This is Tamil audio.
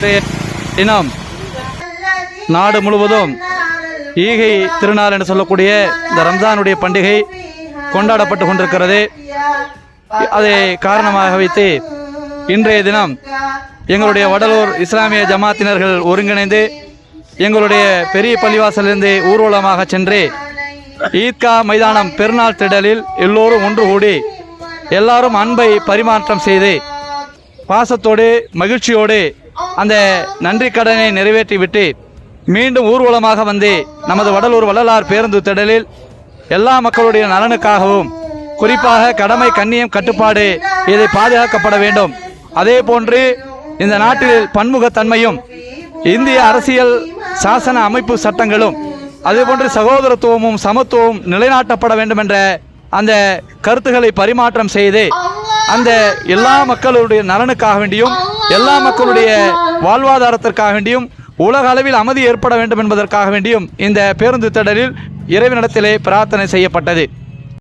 தினம் நாடு முழுவதும் ஈகை திருநாள் என்று சொல்லக்கூடிய இந்த ரம்ஜானுடைய பண்டிகை கொண்டாடப்பட்டு கொண்டிருக்கிறது. அதை காரணமாக வைத்து இன்றைய தினம் எங்களுடைய வடலூர் இஸ்லாமிய ஜமாத்தினர்கள் ஒருங்கிணைந்து எங்களுடைய பெரிய பள்ளிவாசலிருந்து ஊர்வலமாக சென்று ஈத்கா மைதானம் பெருநாள் திடலில் எல்லோரும் ஒன்று கூடி எல்லாரும் அன்பை பரிமாற்றம் செய்து பாசத்தோடு மகிழ்ச்சியோடு அந்த நன்றி கடனை நிறைவேற்றிவிட்டு மீண்டும் ஊர்வலமாக வந்து நமது வடலூர் வள்ளலார் பேருந்து திடலில் எல்லா மக்களுடைய நலனுக்காகவும் குறிப்பாக கடமை கண்ணியம் கட்டுப்பாடு இதை பாதுகாக்கப்பட வேண்டும். அதே போன்று இந்த நாட்டில் பன்முகத்தன்மையும் இந்திய அரசியல் சாசன அமைப்பு சட்டங்களும் அதேபோன்று சகோதரத்துவமும் சமத்துவமும் நிலைநாட்டப்பட வேண்டும் என்ற அந்த கருத்துக்களை பரிமாற்றம் செய்து அந்த எல்லா மக்களுடைய நலனுக்காக வேண்டியும் எல்லா மக்களுடைய வாழ்வாதாரத்திற்காக வேண்டியும் உலக அளவில் அமைதி ஏற்பட வேண்டும் என்பதற்காக வேண்டியும் இந்த பேருந்து திடலில் இறைவனிடத்திலே பிரார்த்தனை செய்யப்பட்டது.